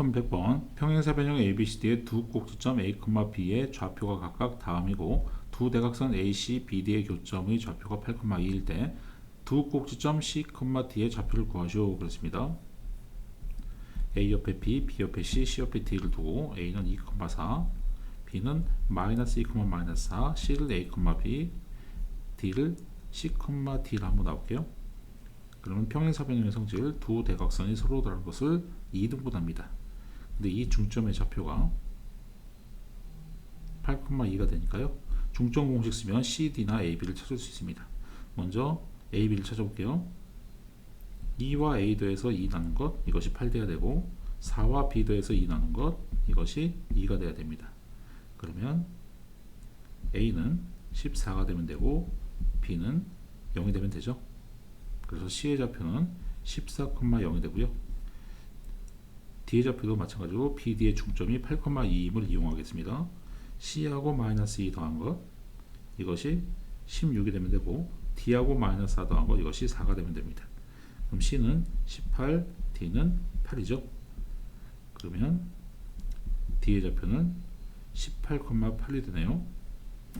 1100번 평행사 변형 ABCD의 두 꼭지점 A, B의 좌표가 각각 다음이고 두 대각선 AC, BD의 교점의 좌표가 8,2일 때 두 꼭지점 C, D의 좌표를 구하시오 그랬습니다. A 옆에 B, B 옆에 C, C 옆에 D를 두고 A는 2,4, B는 마이너스 2, 마이너스 4, C를 A, B, D를 C, D를 한번 나올게요. 그러면 평행사 변형의 성질 두 대각선이 서로 다른 것을 2등분합니다. 근데 이 중점의 좌표가 8,2가 되니까요. 중점 공식 쓰면 CD나 AB를 찾을 수 있습니다. 먼저 AB를 찾아볼게요. 2와 A 더해서 2 나는 것 이것이 8돼야 되고 4와 B 더해서 2 나는 것 이것이 2가 돼야 됩니다. 그러면 A는 14가 되면 되고 B는 0이 되면 되죠. 그래서 C의 좌표는 14,0이 되고요. D의 좌표도 마찬가지로 BD의 중점이 8,2임을 이용하겠습니다. C하고 마이너스 2 더한 것 이것이 16이 되면 되고 D하고 마이너스 4 더한 것 이것이 4가 되면 됩니다. 그럼 C는 18, D는 8이죠. 그러면 D의 좌표는 18,8이 되네요.